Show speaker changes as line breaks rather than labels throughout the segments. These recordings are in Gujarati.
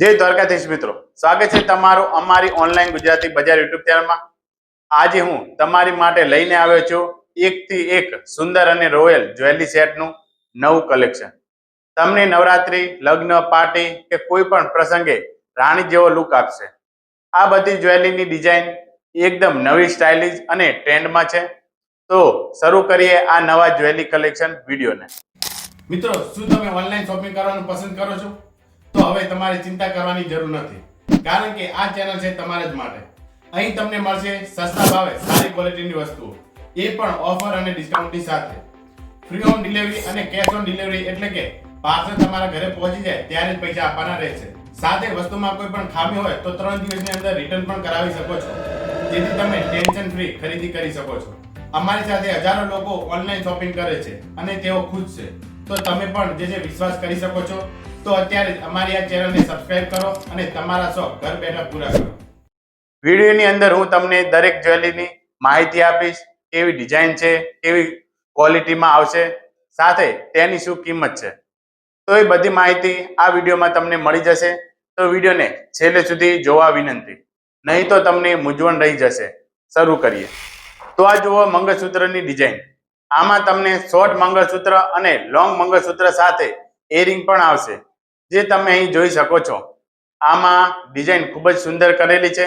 જય દ્વારકાધીશ મિત્રો. સ્વાગત છે તમારું અમારી ઓનલાઈન ગુજરાતી બજાર યુટ્યુબ ચેનલમાં. આજે હું તમારી માટે લઈને આવ્યો છું એકથી એક સુંદર અને રોયલ જ્વેલરી સેટનું નવું કલેક્શન તમને નવરાત્રી, લગ્ન પાર્ટી કે કોઈ પણ પ્રસંગે રાણી જેવો લુક આપશે. આ બધી જ્વેલરીની ડિઝાઇન એકદમ નવી સ્ટાઇલિશ અને ટ્રેન્ડમાં છે. તો શરૂ કરીએ આ નવા જ્વેલરી કલેક્શન વિડીયોને. મિત્રો, શું તમે ઓનલાઈન શોપિંગ કરવાનું પસંદ કરો છો? હવે તમારે ચિંતા કરવાની જરૂર નથી. કારણ કે આ ચેનલ છે તમારા જ માટે. અહીં તમને મળશે સસ્તા ભાવે સારી ક્વોલિટીની વસ્તુઓ. એ પણ ઓફર અને ડિસ્કાઉન્ટની સાથે. ફ્રી હોમ ડિલિવરી અને કેશ ઓન ડિલિવરી એટલે કે પાર્સલ તમારા ઘરે પહોંચી જાય ત્યારે જ પૈસા આપવાના રહેશે. સાથે વસ્તુમાં કોઈ પણ ખામી હોય તો ત્રણ દિવસની અંદર રિટર્ન પણ કરાવી શકો છો. જેથી તમે ટેન્શન ફ્રી ખરીદી કરી શકો છો. અમારી સાથે હજારો લોકો ઓનલાઈન શોપિંગ કરે છે અને તેઓ ખુશ છે. તો તમે પણ જે જે વિશ્વાસ કરી શકો છો તો અત્યારે અમારી આ ચેનલને સબસ્ક્રાઇબ કરો અને તમારા શોખ ઘર બેઠા પૂરા કરો. વિડીયોની અંદર હું તમને દરેક જ્વેલરીની માહિતી આપીશ, કેવી ડિઝાઇન છે, કેવી ક્વોલિટીમાં આવશે, સાથે તેની શું કિંમત છે. તો એ બધી માહિતી આ વિડીયોમાં તમને મળી જશે. તો વિડીયોને છેલ્લે સુધી જોવા વિનંતી. નહીં તો તમને મૂંઝવણ રહી જશે. શરૂ કરીએ. તો આ જુઓ મંગળસૂત્રની ડિઝાઇન આમાં તમને શોર્ટ મંગળસૂત્ર અને લોંગ મંગળસૂત્ર સાથે એરિંગ પણ આવશે. જે તમે અહીં જોઈ શકો છો, આમાં ડિઝાઇન ખૂબ જ સુંદર કરેલી છે.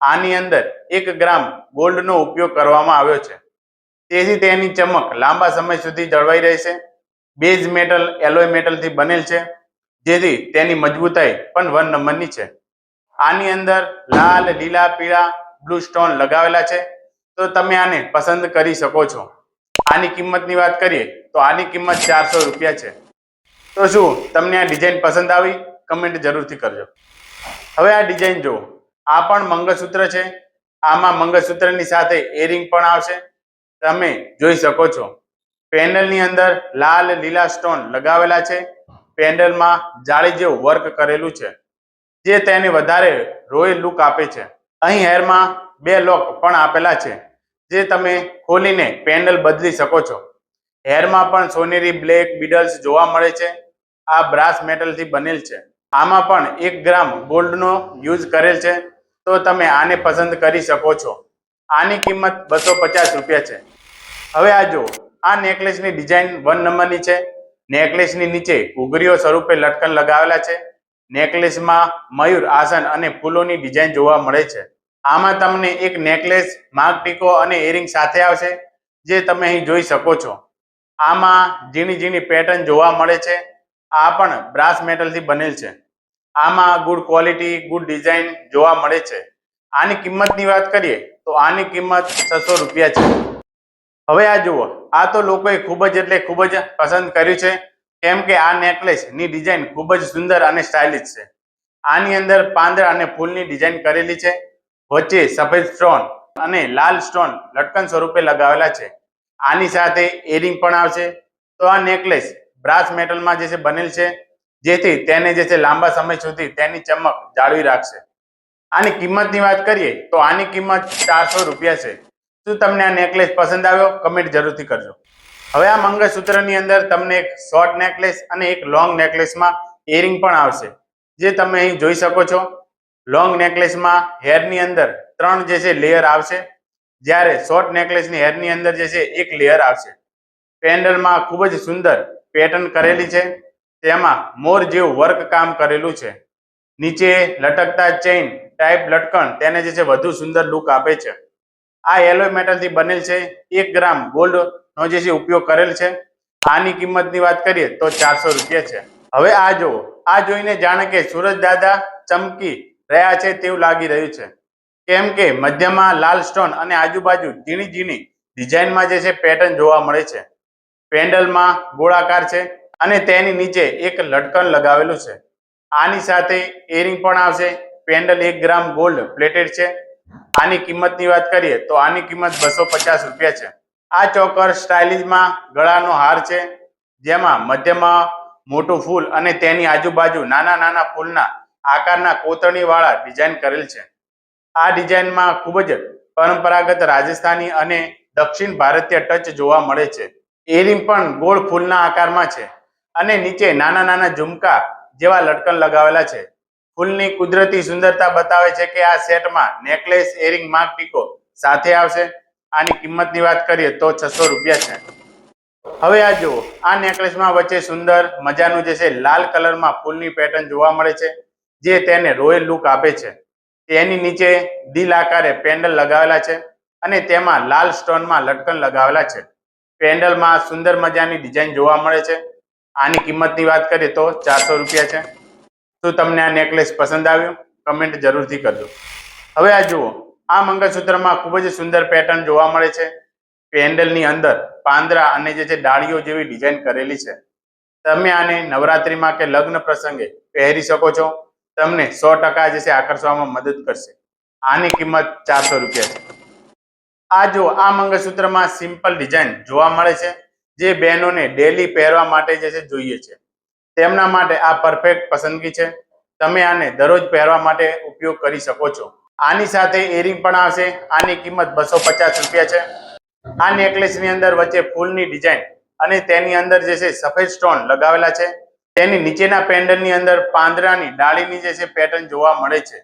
આની અંદર એક ગ્રામ ગોલ્ડનો ઉપયોગ કરવામાં આવ્યો છે. તેથી તેની ચમક લાંબા સમય સુધી જળવાઈ રહેશે. બેઝ મેટલ એલોય મેટલથી બનેલ છે, જેથી તેની મજબૂતાઈ પણ વન નંબરની છે. આની અંદર લાલ, લીલા, પીળા બ્લુ સ્ટોન લગાવેલા છે. તો તમે આને પસંદ કરી શકો છો. આની કિંમતની વાત કરીએ, તો આની કિંમત ચારસો રૂપિયા છે. તો શું તમને આ ડિઝાઇન પસંદ આવી કમેન્ટ જરૂરથી કરજો. હવે આ ડિઝાઇન જુઓ. આ પણ મંગળસૂત્ર છે. આમાં મંગળસૂત્રની સાથે એરિંગ પણ આવશે. તમે જોઈ શકો છો. પેન્ડલની અંદર લાલ, લીલા સ્ટોન લગાવેલા છે. પેન્ડલમાં જાળી જેવું વર્ક કરેલું છે. જે તેને વધારે રોયલ લુક આપે છે. અહીં હેરમાં બે લોક પણ આપેલા છે. જે તમે ખોલીને પેન્ડલ બદલી શકો છો. હેરમાં પણ સોનેરી બ્લેક બીડલ્સ જોવા મળે છે. આ બ્રાસ મેટલથી બનેલ છે. આમાં પણ એક ગ્રામ ગોલ્ડનો યુઝ કરેલ છે. તો તમે આને પસંદ કરી શકો છો. આની કિંમત બસો પચાસ રૂપિયા છે. હવે આ જુઓ. આ નેકલેસની ડિઝાઇન વન નંબરની છે. નેકલેસની નીચે ઘૂઘરીઓ સ્વરૂપે લટકન લગાવેલા છે. નેકલેસમાં મયુર, આસન અને ફૂલોની ડિઝાઇન જોવા મળે છે. આમાં તમને એક નેકલેસ માગ ટીકો અને એરિંગ સાથે આવશે, જે તમે અહીં જોઈ શકો છો. આમાં ઝીણી ઝીણી પેટર્ન જોવા મળે છે. આ પણ બ્રાસ મેટલથી બનેલ છે. આમાં ગુડ ક્વોલિટી ગુડ ડિઝાઇન જોવા મળે છે. આની કિંમતની વાત કરીએ તો આની કિંમત છસો રૂપિયા છે. હવે આ જુઓ, આ તો લોકોએ ખૂબ જ એટલે ખૂબ જ પસંદ કર્યું છે. કેમ કે આ નેકલેસની ડિઝાઇન ખૂબ જ સુંદર અને સ્ટાઇલિશ છે. આની અંદર પાંદડા અને ફૂલની ડિઝાઇન કરેલી છે. વચ્ચે સફેદ સ્ટોન અને લાલ સ્ટોન લટકન સ્વરૂપે લગાવેલા છે. આની સાથે એરિંગ પણ આવશે. તો આ નેકલેસ બ્રાસ મેટલમાં જે છે બનેલ છે, જેથી તેને જે છે લાંબા સમય સુધી તેની ચમક જાળવી રાખશે. આની કિંમતની વાત કરીએ, તો આની કિંમત ચારસો રૂપિયા છે. શું તમને આ નેકલેસ પસંદ આવ્યો? કમેન્ટ જરૂરથી કરજો. હવે આ મંગળસૂત્રની અંદર તમને એક શોર્ટ નેકલેસ અને એક લોંગ નેકલેસમાં એરિંગ પણ આવશે. જે તમે અહીં જોઈ શકો છો, લોંગ નેકલેસમાં હેરની અંદર ત્રણ જે છે લેયર આવશે. જ્યારે શોર્ટ નેકલેસની હેરની અંદર જે છે એક લેયર આવશે. પેન્ડલમાં ખૂબ જ સુંદર પેટર્ન કરેલી છે. તેમાં મોર જેવું વર્ક કામ કરેલું છે. નીચે લટકતા ચેઇન ટાઈપ લટકણ તેને જે છે વધુ સુંદર લુક આપે છે. આ એલોય મેટલથી બનેલ છે. એક ગ્રામ ગોલ્ડનો જે છે ઉપયોગ કરેલ છે. આની કિંમતની વાત કરીએ તો ચારસો રૂપિયા છે. હવે આ જુઓ. આ જોઈને જાણે કે સુરજ દાદા ચમકી રહ્યા છે તેવું લાગી રહ્યું છે. કેમ કે મધ્યમાં લાલ સ્ટોન અને આજુબાજુ ઝીણી ઝીણી ડિઝાઇનમાં જે છે પેટર્ન જોવા મળે છે. પેન્ડલમાં ગોળાકાર છે અને તેની નીચે એક લટકન લગાવેલું છે. આની સાથે એરિંગ પણ આવશે. પેન્ડલ એક ગ્રામ ગોલ્ડ પ્લેટેડ છે. આની કિંમતની વાત કરીએ તો આની કિંમત બસો પચાસ રૂપિયા છે. આ ચોકર સ્ટાઇલિશમાં ગળાનો હાર છે. જેમાં મધ્યમાં મોટું ફૂલ અને તેની આજુબાજુ નાના નાના ફૂલના આકારના કોતરણીવાળા ડિઝાઇન કરેલ છે. આ ડિઝાઇનમાં ખૂબ જ પરંપરાગત રાજસ્થાની અને દક્ષિણ ભારતીય ટચ જોવા મળે છે. એરિંગ પણ ગોળ ફૂલના આકારમાં છે અને નીચે નાના નાના ઝુમકા જેવા લટકન લગાવેલા છે. ફૂલની કુદરતી સુંદરતા બતાવે છે કે આ સેટમાં નેકલેસ એરિંગ માગ ટીકો સાથે આવશે. આની કિંમતની વાત કરીએ તો છસો રૂપિયા છે. હવે આ જુઓ, આ નેકલેસમાં વચ્ચે સુંદર મજાનું જે છે લાલ કલરમાં ફૂલની પેટર્ન જોવા મળે છે, જે તેને રોયલ લુક આપે છે. તેની નીચે દિલ આકારે પેન્ડલ લગાવેલા છે અને તેમાં લાલ સ્ટોનમાં લટકન લગાવેલા છે. પેન્ડલમાં સુંદર મજાની ડિઝાઇન જોવા મળે છે. આની કિંમતની વાત કરીએ તો ચારસો રૂપિયા છે. શું તમને આ નેકલેસ પસંદ આવ્યું? કમેન્ટ જરૂરથી કરજો. હવે આ જુઓ, આ મંગળસૂત્રમાં ખૂબ જ સુંદર પેટર્ન જોવા મળે છે. પેન્ડલની અંદર પાંદરા અને જે છે ડાળીઓ જેવી ડિઝાઇન કરેલી છે. તમે આને નવરાત્રિમાં કે લગ્ન પ્રસંગે પહેરી શકો છો. તમને સો ટકા જે છે આકર્ષવામાં મદદ કરશે. આની કિંમત ચારસો રૂપિયા છે. આ જો, આ મંગળસૂત્રમાં સિમ્પલ ડિઝાઇન જોવા મળે છે, જે બહેનોને ડેલી પહેરવા માટે જે છે જોઈએ છે. તેમના માટે આ પરફેક્ટ પસંદગી છે. તમે આને દરરોજ પહેરવા માટે ઉપયોગ કરી શકો છો. આની સાથે એરિંગ પણ આવશે. આની કિંમત બસો પચાસ રૂપિયા છે. આ નેકલેસની અંદર વચ્ચે ફૂલની ડિઝાઇન અને તેની અંદર જે છે સફેદ સ્ટોન લગાવેલા છે. તેની નીચેના પેન્ડલની અંદર પાંદડાની ડાળીની જે છે પેટર્ન જોવા મળે છે,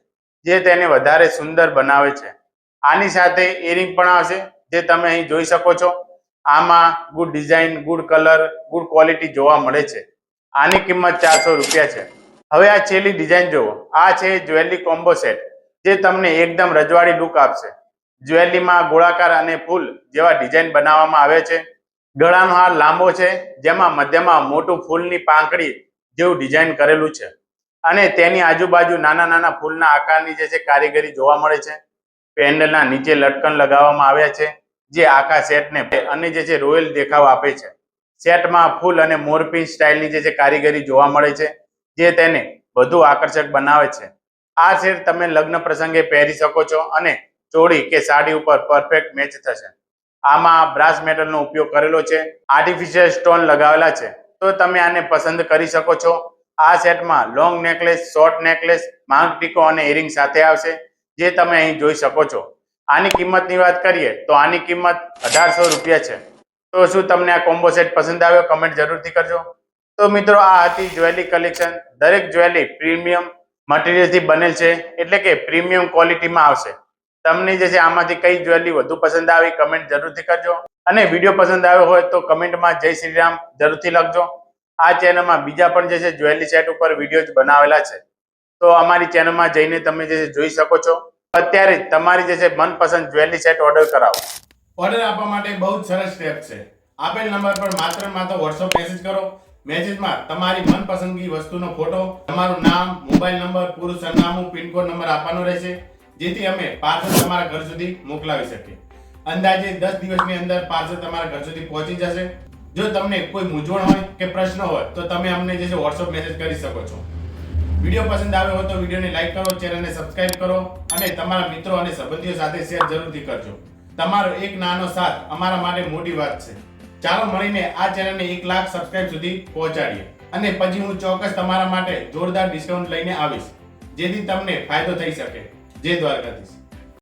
જે તેને વધારે સુંદર બનાવે છે. આની સાથે એરિંગ પણ આવશે, જે તમે અહીં જોઈ શકો છો. આમાં good design good colour good quality જોવા મળે છે. આની કિંમત ચારસો રૂપિયા છે. હવે આ છેલ્લી ડિઝાઇન જુઓ. આ છે જ્વેલરી કોમ્બો સેટ જે તમને એકદમ રજવાડી લુક આપશે. જ્વેલરીમાં ગોળાકાર અને ફૂલ જેવા ડિઝાઇન બનાવવામાં આવે છે. ગળાનો હાર લાંબો છે, જેમાં મધ્યમાં મોટું ફૂલની પાંખડી જેવું ડિઝાઇન કરેલું છે. અને તેની આજુબાજુ નાના નાના ફૂલના આકારની જે છે કારીગરી જોવા મળે છે. પેન્ડલના નીચે લટકન લગાવવામાં આવ્યા છે, જે આખા સેટને અને જે છે રોયલ દેખાવ આપે છે. સેટમાં ફૂલ અને મોરપિન સ્ટાઇલની જે છે કારીગરી જોવા મળે છે, જે તેને વધુ આકર્ષક બનાવે છે. આ સેટ તમે લગ્ન પ્રસંગે પહેરી શકો છો અને ચોળી કે સાડી ઉપર પરફેક્ટ મેચ થશે. આમાં બ્રાસ મેટલનો ઉપયોગ કરેલો છે, આર્ટિફિશિયલ સ્ટોન લગાવેલા છે, તો તમે આને પસંદ કરી શકો છો. આ સેટમાં લોંગ નેકલેસ, શોર્ટ નેકલેસ, માંગ ટીકો અને ઇરિંગ સાથે આવશે. જે તમે અહીં જોઈ શકો છો. આની કિંમતની વાત કરીએ તો આની કિંમત અઢારસો રૂપિયા છે. તો શું તમને આ કોમ્બો સેટ પસંદ આવ્યો? કમેન્ટ જરૂરથી કરજો. તો મિત્રો, આ હતી જ્વેલરી કલેક્શન. દરેક જ્વેલરી પ્રીમિયમ મટીરિયલથી બનેલ છે. એટલે કે પ્રીમિયમ ક્વોલિટીમાં આવશે. તમને જે છે આમાંથી કઈ જ્વેલરી વધુ પસંદ આવી, કમેન્ટ જરૂરથી કરજો. અને વીડિયો પસંદ આવ્યો હોય તો કમેન્ટમાં જય શ્રી રામ જરૂરથી લખજો. આ ચેનલમાં બીજા પણ જે છે જ્વેલરી સેટ ઉપર વીડિયો બનાવેલા છે. તો અમારી ચેનલમાં જઈને તમે જે જોઈ શકો છો. અત્યારે તમારી જે છે મનપસંદ જ્વેલરી સેટ ઓર્ડર કરાવો. ઓર્ડર આપવા માટે બહુ જ સરસ સ્ટેપ છે. આપેલ નંબર પર માત્ર માત્ર વોટ્સઅપ મેસેજ કરો. મેસેજમાં તમારી મનપસંદગી વસ્તુનો ફોટો તમારું નામ મોબાઈલ નંબર પૂરું સરનામું પિનકોડ નંબર આપવાનો રહેશે, જેથી અમે પાર્સલ તમારા ઘર સુધી મોકલાવી શકીએ. અંદાજે દસ દિવસની અંદર પાર્સલ તમારા ઘર સુધી પહોંચી જશે. જો તમને કોઈ મૂંઝવણ હોય કે પ્રશ્ન હોય, તો તમે અમને જે છે વોટ્સઅપ મેસેજ કરી શકો છો. વીડિયો પસંદ આવ્યો હોય તો વિડીયોને લાઈક કરો, ચેનલને સબસ્ક્રાઇબ કરો અને તમારા મિત્રો અને સંબંધીઓ સાથે શેર જરૂરથી કરજો. તમારો એક નાનો સાથ અમારા માટે મોટી વાત છે. ચાલો મળીને આ ચેનલને એક લાખ સબસ્ક્રાઇબ સુધી પહોંચાડીએ. અને પછી હું ચોક્કસ તમારા માટે જોરદાર ડિસ્કાઉન્ટ લઈને આવીશ. જેથી તમને ફાયદો થઈ શકે. જય દ્વારકાધીશ.